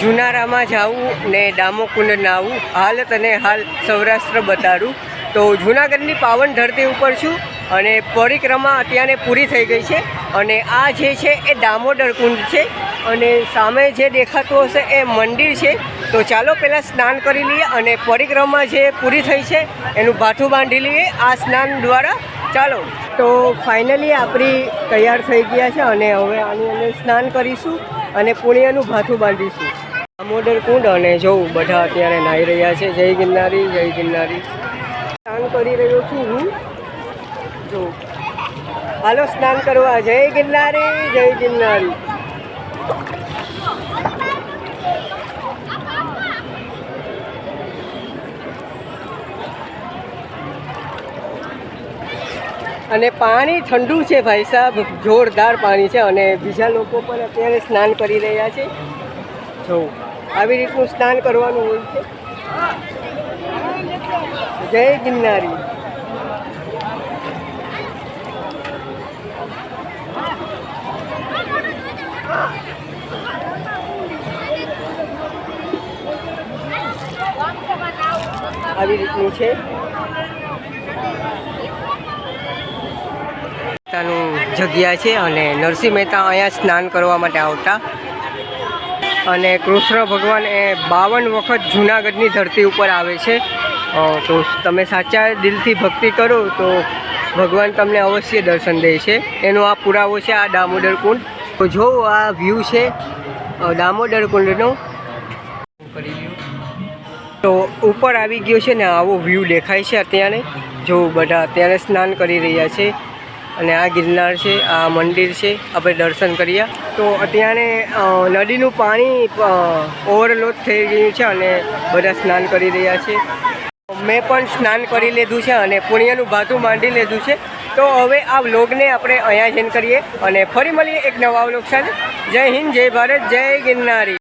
જુનારામાં જાવું ને ડામોકુંડ નાવું હાલ તને હાલ સૌરાષ્ટ્ર બતાડું. તો જુનાગઢની પાવન ધરતી ઉપર છું અને પરિક્રમા અત્યારે પૂરી થઈ ગઈ છે અને આ જે છે એ દામોદર કુંડ છે અને સામે જે દેખાતું હશે એ મંદિર છે. તો ચાલો પહેલાં સ્નાન કરી લઈએ અને પરિક્રમા જે પૂરી થઈ છે એનું ભાથું બાંધી લઈએ આ સ્નાન દ્વારા. ચાલો. તો ફાઇનલી આપણી તૈયાર થઈ ગયા છે અને હવે આની અંદર સ્નાન કરીશું. અને પુણ્યાનું ભાથું બાંધીશું. દામોદર કુંડ અને જોઉં, બધા અત્યારે નાહી રહ્યા છે. જય ગિરનારી જય ગિરનારી. સ્નાન કરી રહ્યો છું હું. જો. હાલો સ્નાન કરવા. જય ગિરનારી જય ગિરનારી. અને પાણી ઠંડુ છે ભાઈ સાહેબ જોરદાર પાણી છે અને બીજા લોકો પણ અત્યારે સ્નાન કરી રહ્યા છે. જો. આવી રીતનું સ્નાન કરવાનું હોય છે. જય ગિરનારી. આવી રીતનું છે. જગ્યા છે અને નરસિંહ મહેતા અહીંયા સ્નાન કરવા માટે આવતા. અને કૃષ્ણ ભગવાન એ બાવન વખત જૂનાગઢની ધરતી ઉપર આવે છે. તો તમે સાચા દિલથી ભક્તિ કરો તો ભગવાન તમને અવશ્ય દર્શન દે છે. એનો આ પુરાવો છે આ દામોદર કુંડ. તો જો આ વ્યૂ છે દામોદર કુંડનો. તો ઉપર આવી ગયો છે ને આવો વ્યૂ દેખાય છે અત્યારે. જો બધા અત્યારે સ્નાન કરી રહ્યા છે. અને આ ગિરનાર છે, આ મંદિર છે, આપણે દર્શન કર્યા. તો અત્યારે નદીનું પાણી ઓવરલોડ થઈ ગયું છે અને બધા સ્નાન કરી રહ્યા છે. મેં પણ સ્નાન કરી લીધું છે અને પુણ્યનું ભાતું માંડી લીધું છે. તો હવે આ વ્લોગને આપણે અહીંયા જઈને કરીએ અને ફરી મળીએ એક નવા વ્લોગ સાથે. જય હિન્દ, જય ભારત, જય ગિરનારી.